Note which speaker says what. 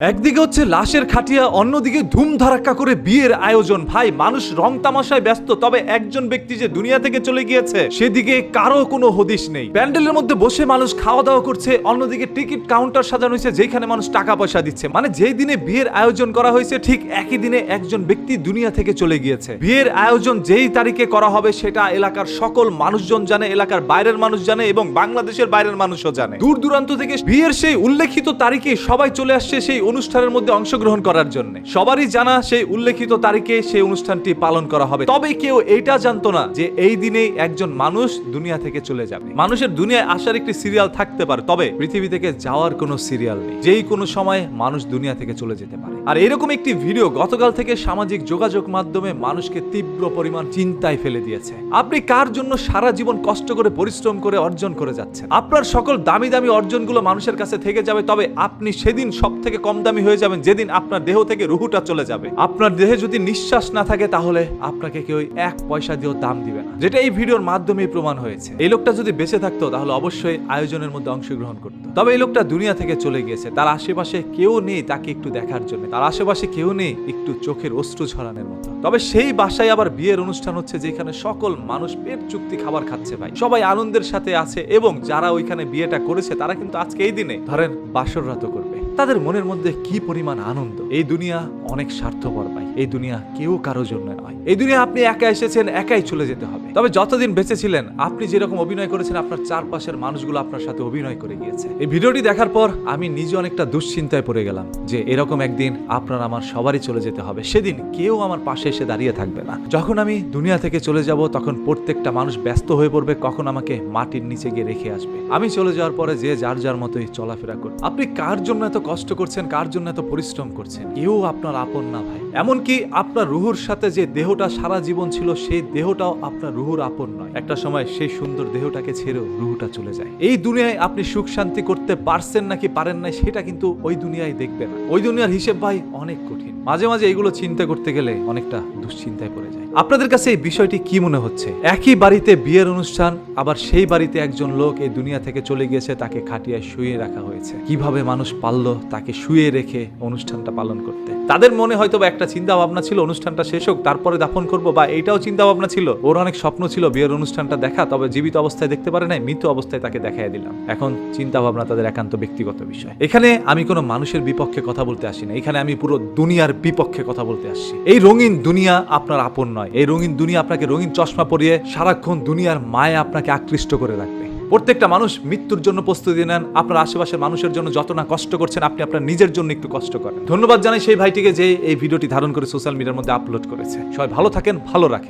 Speaker 1: একদিকে হচ্ছে লাশের খাটিয়া, অন্যদিকে ধুম ধারাক্কা করে বিয়ের আয়োজন। ভাই, মানুষ রং তামাশায় ব্যস্ত, তবে একজন ব্যক্তি যে দুনিয়া থেকে চলে গিয়েছে, সেদিকে কারও কোনো হদিশ নেই। প্যান্ডেলের মধ্যে বসে মানুষ খাওয়া দাওয়া করছে, অন্যদিকে টিকিট কাউন্টার সাজানো হয়েছে, যেখানে মানুষ টাকা পয়সা দিচ্ছে। মানে যেই দিনে বিয়ের আয়োজন করা হয়েছে, ঠিক একই দিনে একজন ব্যক্তি দুনিয়া থেকে চলে গিয়েছে। বিয়ের আয়োজন যেই তারিখে করা হবে, সেটা এলাকার সকল মানুষজন জানে, এলাকার বাইরের মানুষ জানে এবং বাংলাদেশের বাইরের মানুষও জানে। দূর দূরান্ত থেকে বিয়ের সেই উল্লেখিত তারিখে সবাই চলে আসছে, সেই অনুষ্ঠানের মধ্যে অংশগ্রহণ করার জন্য। সবারই জানা সেই উল্লেখিত তারিখে সেই অনুষ্ঠানটি পালন করা হবে। তবে কেউ এইটা জানতো না যে এই দিনেই একজন মানুষ দুনিয়া থেকে চলে যাবে। মানুষের দুনিয়ায় আসার একটি সিরিয়াল থাকতে পারে, তবে পৃথিবী থেকে যাওয়ার কোনো সিরিয়াল নেই। যেই কোনো সময় মানুষ দুনিয়া থেকে চলে যেতে পারে। আর এরকম একটি ভিডিও গতকাল থেকে সামাজিক যোগাযোগ মাধ্যমে মানুষকে তীব্র পরিমাণ চিন্তায় ফেলে দিয়েছে। আপনি কার জন্য সারা জীবন কষ্ট করে পরিশ্রম করে অর্জন করে যাচ্ছেন? আপনার সকল দামি দামি অর্জনগুলো মানুষের কাছে থেকে যাবে, তবে আপনি সেদিন সব থেকে কম দামি হয়ে যাবেন যেদিন আপনার দেহ থেকে রুহুটা চলে যাবে। আপনার দেহে যদি নিঃশ্বাস না থাকে তাহলে আপনাকে কেউ এক পয়সা দিয়েও দাম দিবে না। যেটা এই ভিডিওর মাধ্যমেই প্রমাণ হয়েছে। এই লোকটা যদি বেঁচে থাকতো তাহলে অবশ্যই আয়োজনের মধ্যে অংশগ্রহণ করতো। তবে এই লোকটা দুনিয়া থেকে চলে গিয়েছে। তার আশেপাশে কেউ নেই তাকে একটু দেখার জন্য। তার আশেপাশে কেউ নেই একটু চোখের অশ্রু ঝরানোর মতো। তবে সেই বাসায় আবার বিয়ের অনুষ্ঠান হচ্ছে যেখানে সকল মানুষ পেট চুক্তি খাবার খাচ্ছে ভাই। সবাই আনন্দের সাথে আছে এবং যারা ওইখানে বিয়েটা করেছে তারা কিন্তু আজকে এই দিনে ধরেন বাসর রাতও করবে। তাদের মনের মধ্যে কি পরিমাণ আনন্দ? এই দুনিয়া অনেক স্বার্থপর ভাই। এই দুনিয়া কেউ কারও জন্য নয়। এই দুনিয়া আপনি একা এসেছেন, একাই চলে যেতে হবে। তবে যতদিন বেঁচে ছিলেন, আপনি যেরকম অভিনয় করেছেন, আপনার চারপাশের মানুষগুলো আপনার সাথে অভিনয় করে গিয়েছে। এই ভিডিওটি দেখার পর আমি নিজে অনেকটা দুশ্চিন্তায় পড়ে গেলাম যে এরকম একদিন আপনার আমার সবারই চলে যেতে হবে। সেদিন কেউ আমার পাশে এসে দাঁড়িয়ে থাকবে না। যখন আমি দুনিয়া থেকে চলে যাব, তখন প্রত্যেকটা মানুষ ব্যস্ত হয়ে পড়বে, কখন আমাকে মাটির নিচে গিয়ে রেখে আসবে। আমি চলে যাওয়ার পরে যে যার যার মতোই চলাফেরা করবে। আপনি কার জন্য এত কষ্ট করছেন কার জন্য এত পরিশ্রম করছেন? কেউ আপনার আপন না ভাই। এমনকি আপনার রুহুর সাথে যে দেহটা সারা জীবন ছিল, সেই দেহটাও আপনার রুহুর আপন নয়। একটা সময় সেই সুন্দর দেহটাকে ছেড়েও রুহুটা চলে যায়। এই দুনিয়ায় আপনি সুখ শান্তি করতে পারছেন নাকি পারেন নাই, সেটা কিন্তু ওই দুনিয়ায় দেখবে না। ওই দুনিয়ার হিসেব ভাই অনেক কঠিন। মাঝে মাঝে এগুলো চিন্তা করতে গেলে অনেকটা দুশ্চিন্তায় পড়ে যায়। আপনাদের কাছে এই বিষয়টি কি মনে হচ্ছে? একই বাড়িতে বিয়ের অনুষ্ঠান, আবার সেই বাড়িতে একজন লোক এই দুনিয়া থেকে চলে গিয়েছে, তাকে খাটিয়ায় শুয়ে রাখা হয়েছে। কীভাবে মানুষ পারল তাকে শুয়ে রেখে অনুষ্ঠানটা পালন করতে? তাদের মনে হয়তো একটা চিন্তা ভাবনা ছিল, অনুষ্ঠানটা শেষ হোক, তারপরে দাফন করব, বা এইটাও চিন্তা ভাবনা ছিল। ওর অনেক স্বপ্ন ছিল বিয়ের অনুষ্ঠানটা দেখা, তবে জীবিত অবস্থায় দেখতে পারে নাই, মৃত অবস্থায় তাকে দেখাই দিলাম। এখন চিন্তা ভাবনা তাদের একান্ত ব্যক্তিগত বিষয়। এখানে আমি কোনো মানুষের বিপক্ষে কথা বলতে আসি না, এখানে আমি পুরো দুনিয়ার বিপক্ষে কথা বলতে আসছি। এই রঙিন দুনিয়া আপনার আপন নয়, এই রঙিন দুনিয়া আপনাকে রঙিন চশমা পরিয়ে সারাক্ষণ দুনিয়ার মায়ে আপনাকে আকৃষ্ট করে রাখবে। প্রত্যেকটা মানুষ মৃত্যুর জন্য প্রস্তুতি নেন, আপনার আশেপাশের মানুষের জন্য যত না কষ্ট করছেন, আপনি আপনার নিজের জন্য একটু কষ্ট করেন। ধন্যবাদ জানাই সেই ভাইটিকে যে এই ভিডিওটি ধারণ করে সোশ্যাল মিডিয়ার মধ্যে আপলোড করেছে। সবাই ভালো থাকেন, ভালো রাখেন।